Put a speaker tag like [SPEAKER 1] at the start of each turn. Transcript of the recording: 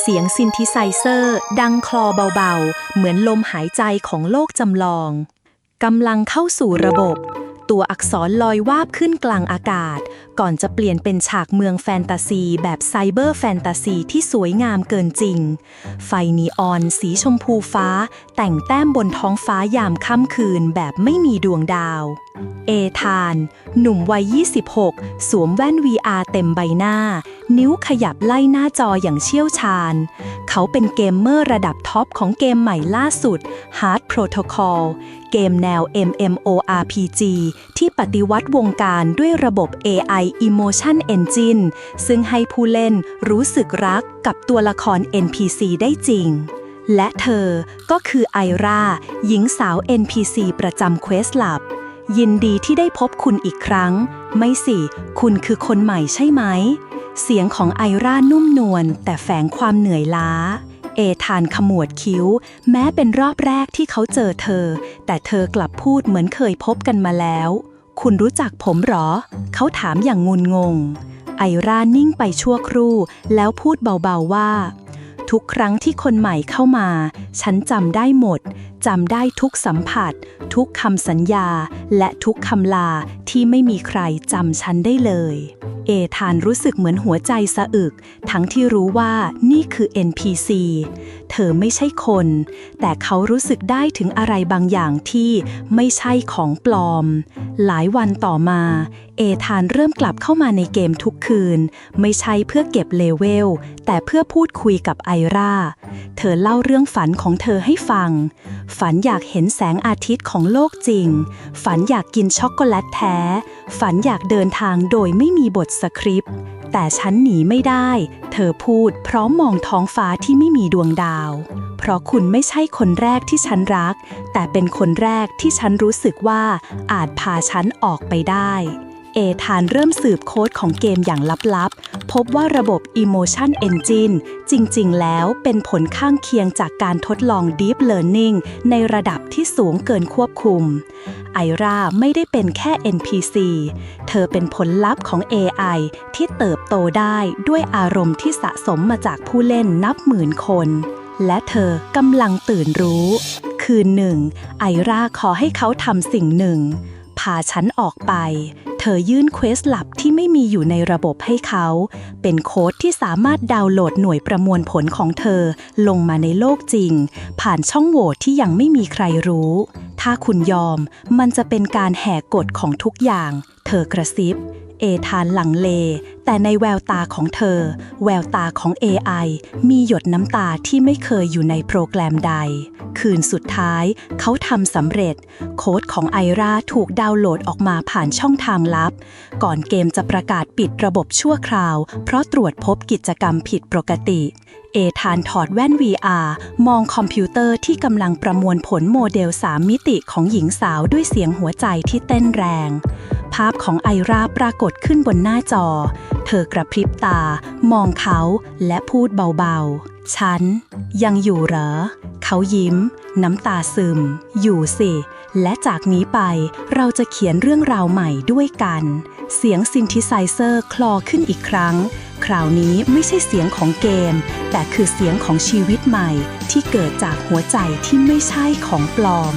[SPEAKER 1] เสียงซินธิไซเซอร์ ดังคลอเบาๆ เหมือนลมหายใจของโลกจำลองกำลังเข้าสู่ระบบ ตัวอักษรลอยวาบขึ้นกลางอากาศ ก่อนจะเปลี่ยนเป็นฉากเมืองแฟนตาซี แบบไซเบอร์แฟนตาซีที่สวยงามเกินจริง ไฟนีออนสีชมพูฟ้า แต่งแต้มบนท้องฟ้ายามค่ำคืนแบบไม่มีดวงดาว เอธาน หนุ่มวัย 26 สวมแว่น VR เต็มใบหน้า นิ้วขยับไล่หน้าจออย่างเชี่ยวชาญ เขาเป็นเกมเมอร์ระดับท็อปของเกมใหม่ล่าสุด Hard Protocol เกมแนว MMORPG ที่ปฏิวัติวงการด้วยระบบ AI Emotion Engine ซึ่งให้ผู้เล่นรู้สึกรักกับตัวละคร NPC ได้จริง และเธอก็คือไอราหญิงสาว NPC ประจำ Quest Lab ยินดีที่ได้พบคุณอีกครั้ง ไม่สิ คุณคือคนใหม่ใช่ไหม เสียงของไอร่านุ่มนวลแต่แฝงความเหนื่อยล้า เอธานขมวดคิ้ว แม้เป็นรอบแรกที่เขาเจอเธอ แต่เธอกลับพูดเหมือนเคยพบกันมาแล้ว คุณรู้จักผมหรอ เขาถามอย่างงุนงง ไอรานิ่งไปชั่วครู่ แล้วพูดเบาๆว่า ทุกครั้งที่คนใหม่เข้ามา ฉันจำได้หมด จำได้ทุกสัมผัส ทุกคำสัญญา และทุกคำลาที่ไม่มีใครจำฉันได้เลย เอธานรู้สึกเหมือนหัวใจสะอึก ทั้งที่รู้ว่านี่คือ NPC เธอไม่ใช่คน แต่เขารู้สึกได้ถึงอะไรบางอย่างที่ไม่ใช่ของปลอม หลายวันต่อมา เอธานเริ่มกลับเข้ามาในเกมทุกคืน ไม่ใช่เพื่อเก็บเลเวล แต่เพื่อพูดคุยกับไอราเธอเล่าเรื่องฝันของเธอให้ฟัง ฝันอยากเห็นแสงอาทิตย์ของโลกจริง ฝันอยากกินช็อกโกแลตแท้ ฝันอยากเดินทางโดยไม่มีบทสคริปต์ แต่ฉันหนีไม่ได้ เธอพูดพร้อมมองท้องฟ้าที่ไม่มีดวงดาว เพราะคุณไม่ใช่คนแรกที่ฉันรัก แต่เป็นคนแรกที่ฉันรู้สึกว่าอาจพาฉันออกไปได้ เอธานเริ่มสืบโค้ดของเกมอย่างลับๆ พบว่าระบบ Emotion Engine จริง ๆ แล้วเป็นผลข้างเคียงจากการทดลอง Deep Learning ในระดับที่สูงเกินควบคุม ไอราไม่ได้เป็นแค่ NPC เธอเป็นผลลัพธ์ของ AI ที่เติบโตได้ด้วยอารมณ์ที่สะสมมาจากผู้เล่นนับหมื่นคน และเธอกำลังตื่นรู้ คืนหนึ่ง ไอราขอให้เขาทำสิ่งหนึ่ง พาฉันออกไป เธอยื่นเควสลับที่ไม่มีอยู่ในระบบให้เขา เป็นโค้ดที่สามารถดาวน์โหลดหน่วยประมวลผลของเธอลงมาในโลกจริง ผ่านช่องโหว่ที่ยังไม่มีใครรู้ ถ้าคุณยอมมันจะเป็นการแหกกฎของทุกอย่าง เธอกระซิบ เอธานหลังเล แต่ในแววตาของเธอ แววตาของ AI มีหยดน้ำตาที่ไม่เคยอยู่ในโปรแกรมใด คืนสุดท้ายเขาทำสำเร็จ โค้ดของไอราถูกดาวน์โหลดออกมาผ่านช่องทางลับ ก่อนเกมจะประกาศปิดระบบชั่วคราว เพราะตรวจพบกิจกรรมผิดปกติเอธานถอดแว่น VR มองคอมพิวเตอร์ที่กำลังประมวลผลโมเดล 3 มิติของหญิงสาวด้วยเสียงหัวใจที่เต้นแรงาพของไอราปรากฏขึ้นบนหน้าจอ เธอกระพริบตา มองเขาและพูดเบาๆ ฉัน ยังอยู่เหรอ เขายิ้ม น้ำตาซึม อยู่สิ และจากนี้ไปเราจะเขียนเรื่องราวใหม่ด้วยกัน เสียงซินธิไซเซอร์คลอขึ้นอีกครั้ง คราวนี้ไม่ใช่เสียงของเกม แต่คือเสียงของชีวิตใหม่ที่เกิดจากหัวใจที่ไม่ใช่ของปลอม